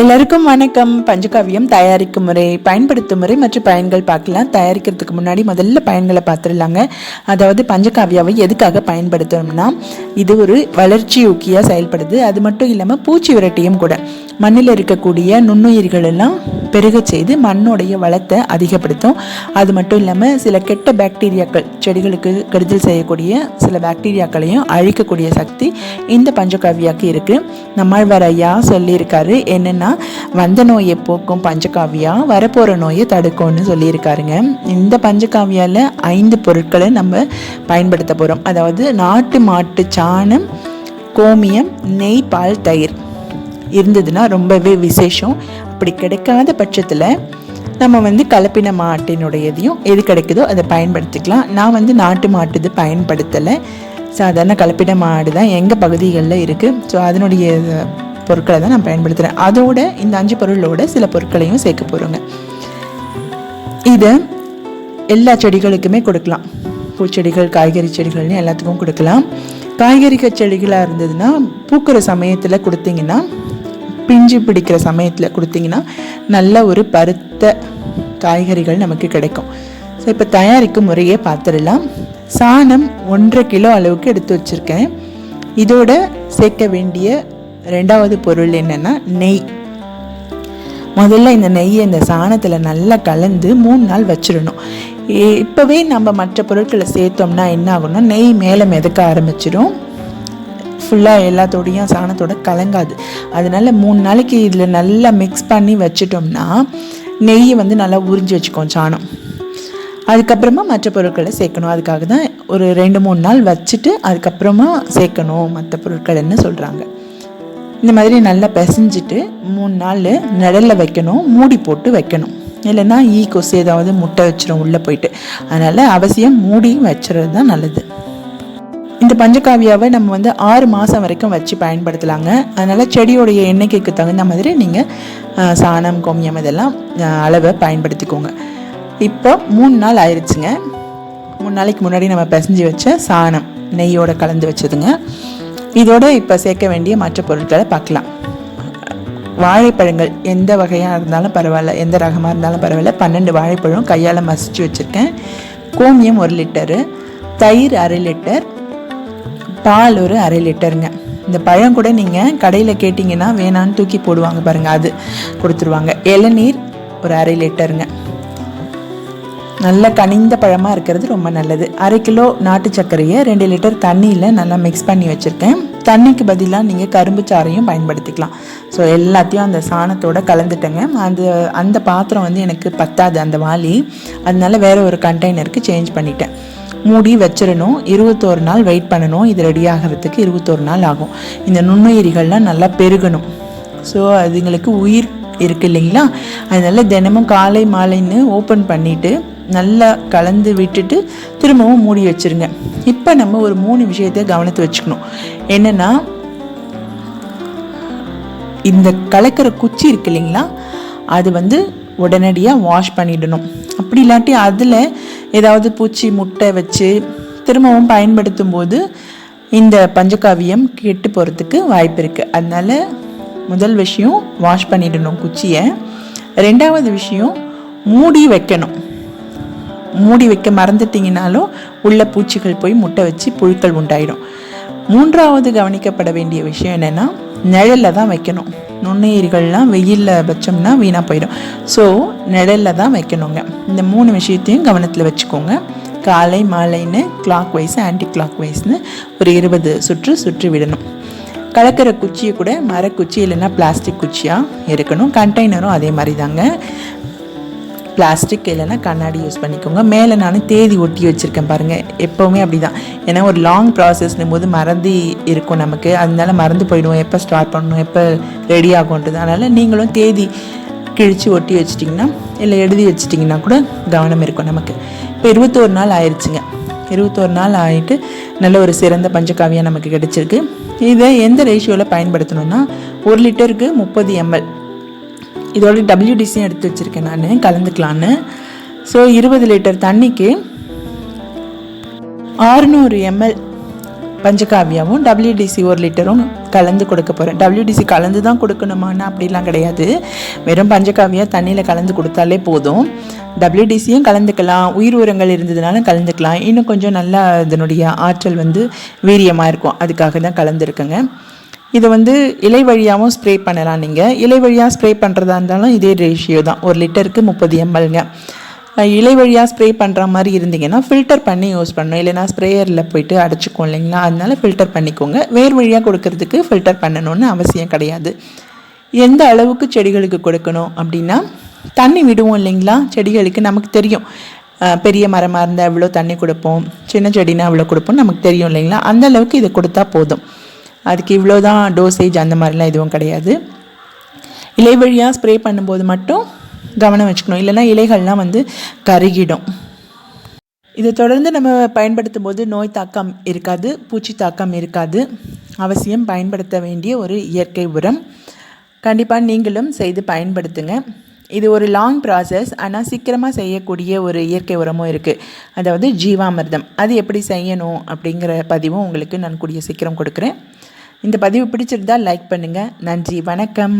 எல்லாருக்கும் வணக்கம். பஞ்சகாவியம் தயாரிக்கும் முறை பயன்படுத்தும் முறை மற்றும் பயன்கள் பார்க்கலாம். தயாரிக்கிறதுக்கு முன்னாடி முதல்ல பயன்களை பார்த்துடலாங்க. அதாவது பஞ்சகாவியாவை எதுக்காக பயன்படுத்தணும்னா இது ஒரு வளர்ச்சி ஊக்கியாக செயல்படுது. அது மட்டும் இல்லாமல் பூச்சி விரட்டியும் கூட. மண்ணில் இருக்கக்கூடிய நுண்ணுயிர்கள் எல்லாம் பெருக செய்து மண்ணோடைய வளத்தை அதிகப்படுத்தும். அது மட்டும் இல்லாமல் சில கெட்ட பாக்டீரியாக்கள் செடிகளுக்கு கெடுதல் செய்யக்கூடிய சில பாக்டீரியாக்களையும் அழிக்கக்கூடிய சக்தி இந்த பஞ்சகாவியாக்கு இருக்குது நம்மாழ்வார் ஐயா சொல்லியிருக்காரு என்னென்னா வந்த நோயை போக்கும் பஞ்சகாவியா வரப்போகிற நோயை தடுக்கும்னு சொல்லியிருக்காருங்க. இந்த பஞ்சகாவியாவில் ஐந்து பொருட்களை நம்ம பயன்படுத்த போகிறோம் அதாவது நாட்டு மாட்டு சாணம் கோமியம் நெய் பால் தயிர். இருந்ததுன்னா ரொம்பவே விசேஷம். அப்படி கிடைக்காத பட்சத்தில் நம்ம வந்து கலப்பின மாட்டினுடையதையும் எது கிடைக்குதோ அதை பயன்படுத்திக்கலாம். நான் வந்து நாட்டு மாட்டுது பயன்படுத்தலை. சாதாரண கலப்பின மாடு தான் எங்கள் பகுதிகளில் இருக்குது ஸோ அதனுடைய பொருட்களை தான் நான் பயன்படுத்துகிறேன் அதோட இந்த அஞ்சு பொருளோட சில பொருட்களையும் சேர்க்க போகிறோங்க இதை எல்லா செடிகளுக்குமே கொடுக்கலாம். பூச்செடிகள் காய்கறி செடிகள்னு எல்லாத்துக்கும் கொடுக்கலாம். காய்கறி செடிகளாக இருந்ததுன்னா பூக்கிற சமயத்தில் கொடுத்தீங்கன்னா பிஞ்சு பிடிக்கிற சமயத்தில் கொடுத்தீங்கன்னா நல்ல ஒரு பருத்த காய்கறிகள் நமக்கு கிடைக்கும். ஸோ இப்போ தயாரிக்கும் முறையே பார்த்துடலாம். சாணம் ஒன்றரை கிலோ அளவுக்கு எடுத்து வச்சுருக்கேன். இதோட சேர்க்க வேண்டிய ரெண்டாவது பொருள் என்னென்னா நெய். முதல்ல இந்த நெய்யை இந்த சாணத்தில் நல்லா கலந்து மூணு நாள் வச்சிடணும். இப்போவே நம்ம மற்ற பொருட்களை சேர்த்தோம்னா என்ன ஆகும்னா நெய் மேலே மிதக்க ஆரம்பிச்சிடும். ஃபுல்லாக எல்லாத்தோடையும் சாணத்தோட கலங்காது. அதனால மூணு நாளைக்கு இதில் நல்லா மிக்ஸ் பண்ணி வச்சிட்டோம்னா நெய்யை வந்து நல்லா உறிஞ்சி வச்சுக்கோம் சாணம். அதுக்கப்புறமா மற்ற பொருட்களை சேர்க்கணும். அதுக்காக தான் ஒரு ரெண்டு மூணு நாள் வச்சுட்டு அதுக்கப்புறமா சேர்க்கணும். மற்ற பொருட்கள்னு சொல்கிறாங்க இந்த மாதிரி நல்லா பிசைஞ்சிட்டு மூணு நாள் நிழலில் வைக்கணும். மூடி போட்டு வைக்கணும். இல்லைன்னா ஈ கொசு ஏதாவது முட்டை வச்சிரும் உள்ளே போயிட்டு. அதனால் அவசியம் மூடி வச்சுறது தான் நல்லது. இந்த பஞ்சகாவியாவை நம்ம வந்து ஆறு மாதம் வரைக்கும் வச்சு பயன்படுத்தலாங்க. அதனால் செடியோடைய எண்ணிக்கைக்கு தகுந்த மாதிரி நீங்கள் சாணம் கோமியம் இதெல்லாம் அளவை பயன்படுத்திக்கோங்க. இப்போ மூணு நாள் ஆயிடுச்சுங்க மூணு நாளைக்கு முன்னாடி நம்ம பிசைஞ்சு வச்ச சாணம் நெய்யோட கலந்து வச்சதுங்க. இதோட இப்போ சேர்க்க வேண்டிய மற்ற பொருட்களை பார்க்கலாம். வாழைப்பழங்கள் எந்த வகையாக இருந்தாலும் பரவாயில்ல எந்த ரகமாக இருந்தாலும் பரவாயில்ல. பன்னெண்டு வாழைப்பழம் கையால் மசிச்சு வச்சுருக்கேன். கோமியம் ஒரு லிட்டரு தயிர் அரை லிட்டர் பால் ஒரு அரை லிட்டருங்க. இந்த பழம் கூட நீங்கள் கடையில் கேட்டிங்கன்னா வேணான்னு தூக்கி போடுவாங்க பாருங்கள் அது கொடுத்துருவாங்க. இளநீர் ஒரு அரை லிட்டருங்க. நல்ல கனிந்த பழமாக இருக்கிறது ரொம்ப நல்லது. அரை கிலோ நாட்டு சர்க்கரையை ரெண்டு லிட்டர் தண்ணியில் நல்லா மிக்ஸ் பண்ணி வச்சுருக்கேன். தண்ணிக்கு பதிலாக நீங்கள் கரும்பு சாறையும் பயன்படுத்திக்கலாம். ஸோ எல்லாத்தையும் அந்த சாணத்தோட கலந்துட்டேங்க. அந்த அந்த பாத்திரம் வந்து எனக்கு பத்தாது அந்த வாளி. அதனால வேறு ஒரு கண்டெய்னருக்கு சேஞ்ச் பண்ணிட்டேன். மூடி வச்சிடணும். இருபத்தோரு நாள் வெயிட் பண்ணணும். இது ரெடி ஆகிறதுக்கு இருபத்தோரு நாள் ஆகும். இந்த நுண்ணுயிரிகள்லாம் நல்லா பெருகணும். ஸோ அதுங்களுக்கு உயிர் இருக்குது இல்லைங்களா? அதனால தினமும் காலை மாலைன்னு ஓப்பன் பண்ணிவிட்டு நல்லா கலந்து விட்டுட்டு திரும்பவும் மூடி வச்சுருங்க. இப்போ நம்ம ஒரு மூணு விஷயத்தை கவனத்து வச்சுக்கணும். என்னென்னா இந்த கலக்கிற குச்சி இருக்கு இல்லைங்களா? அது வந்து உடனடியாக வாஷ் பண்ணிடணும். அப்படி இல்லாட்டி அதில் ஏதாவது பூச்சி முட்டை வச்சு திரும்பவும் பயன்படுத்தும் போது இந்த பஞ்சகாவியம் கெட்டு போகிறதுக்கு வாய்ப்பு இருக்குது அதனால் முதல் விஷயம் வாஷ் பண்ணிடணும் குச்சியை. ரெண்டாவது விஷயம் மூடி வைக்கணும். மூடி வைக்க மறந்துட்டிங்கனாலும் உள்ள பூச்சிகள் போய் முட்டை வச்சு புழுக்கள் உண்டாயிடும். மூன்றாவது கவனிக்கப்பட வேண்டிய விஷயம் என்னென்னா நிழலில் தான் வைக்கணும். நுண்ணுயிர்கள்லாம் வெயிலில் வச்சோம்னா வீணாக போயிடும். ஸோ நிழலில் தான் வைக்கணுங்க. இந்த மூணு விஷயத்தையும் கவனத்தில் வச்சுக்கோங்க. காலை மாலைன்னு கிளாக் வைஸ் ஆன்டி கிளாக் வைஸ்னு ஒரு இருபது சுற்று சுற்றி விடணும். கலக்கிற குச்சியை கூட மரக்குச்சி இல்லைன்னா பிளாஸ்டிக் குச்சியாக இருக்கணும். கண்டெய்னரும் அதே மாதிரி தாங்க பிளாஸ்டிக் இல்லைன்னா கண்ணாடி யூஸ் பண்ணிக்கோங்க. மேலே நான் தேதி ஒட்டி வச்சுருக்கேன் பாருங்கள் எப்போவுமே அப்படி தான் ஏன்னா ஒரு லாங் ப்ராசஸ்னும் போது மறந்து இருக்கும் நமக்கு. அதனால மறந்து போயிடுவோம். எப்போ ஸ்டார்ட் பண்ணணும் எப்போ ரெடி ஆகும்ன்றது. அதனால் நீங்களும் தேதி கிழித்து ஒட்டி வச்சிட்டிங்கன்னா இல்லை எழுதி வச்சிட்டிங்கன்னா கூட கவனம் இருக்கும் நமக்கு. இப்போ இருபத்தோரு நாள் ஆயிடுச்சுங்க இருபத்தோரு நாள் ஆகிட்டு நல்ல ஒரு சிறந்த பஞ்சகாவியம் நமக்கு கிடச்சிருக்கு. இதை எந்த ரேஷியோவில் பயன்படுத்தணும்னா ஒரு லிட்டருக்கு முப்பது எம்எல் இதோட டபிள்யூடிசியும் எடுத்து வச்சுருக்கேன் நான் கலந்துக்கலான்னு ஸோ இருபது லிட்டர் தண்ணிக்கு ஆறுநூறு எம்எல் பஞ்சகாவியாவும் டபிள்யூடிசி ஒரு லிட்டரும் கலந்து கொடுக்க போகிறேன் டபிள்யூடிசி கலந்து தான் கொடுக்கணுமானா அப்படிலாம் கிடையாது. வெறும் பஞ்சகாவியா தண்ணியில் கலந்து கொடுத்தாலே போதும். டபிள்யூடிசியும் கலந்துக்கலாம். உயிர் உரங்கள் இருந்ததுனால கலந்துக்கலாம். இன்னும் கொஞ்சம் நல்லா இதனுடைய ஆற்றல் வந்து வீரியமாக இருக்கும். அதுக்காக தான் கலந்துருக்குங்க. இதை வந்து இலை வழியாகவும் ஸ்ப்ரே பண்ணலாம் நீங்கள் இலை வழியாக ஸ்ப்ரே பண்ணுறதா இருந்தாலும் இதே ரேஷியோ தான். ஒரு லிட்டருக்கு முப்பது எம்எல்ங்க இலை வழியாக ஸ்ப்ரே பண்ணுற மாதிரி இருந்தீங்கன்னா ஃபில்டர் பண்ணி யூஸ் பண்ணணும். இல்லைன்னா ஸ்ப்ரேயரில் போயிட்டு அடைச்சிக்கும் இல்லைங்களா? அதனால ஃபில்டர் பண்ணிக்கோங்க. வேர் வழியாக கொடுக்கறதுக்கு ஃபில்டர் பண்ணணும்னு அவசியம் கிடையாது. எந்த அளவுக்கு செடிகளுக்கு கொடுக்கணும் அப்படின்னா தண்ணி விடுவோம் இல்லைங்களா? செடிகளுக்கு நமக்கு தெரியும். பெரிய மரமாக இருந்தால் எவ்வளோ தண்ணி கொடுப்போம். சின்ன செடினா எவ்வளோ கொடுப்போம் நமக்கு தெரியும் இல்லைங்களா? அந்த அளவுக்கு இதை கொடுத்தா போதும். அதுக்கு இவ்வளோ தான் டோசேஜ் அந்த மாதிரிலாம் எதுவும் கிடையாது. இலை வழியாக ஸ்ப்ரே பண்ணும்போது மட்டும் கவனம் வச்சுக்கணும். இல்லைன்னா இலைகள்லாம் வந்து கருகிடும். இதை தொடர்ந்து நம்ம பயன்படுத்தும் போது நோய் தாக்கம் இருக்காது பூச்சி தாக்கம் இருக்காது. அவசியம் பயன்படுத்த வேண்டிய ஒரு இயற்கை உரம். கண்டிப்பாக நீங்களும் செய்து பயன்படுத்துங்க. இது ஒரு லாங் ப்ராசஸ் ஆனால் சீக்கிரமாக செய்யக்கூடிய ஒரு இயற்கை உரமும் இருக்குது அதாவது ஜீவாமிர்தம். அது எப்படி செய்யணும் அப்படிங்கிற பதிவும் உங்களுக்கு நான் கூடிய சீக்கிரம் கொடுக்குறேன். இந்த பதிவு பிடிச்சிருந்தா லைக் பண்ணுங்கள் நன்றி வணக்கம்.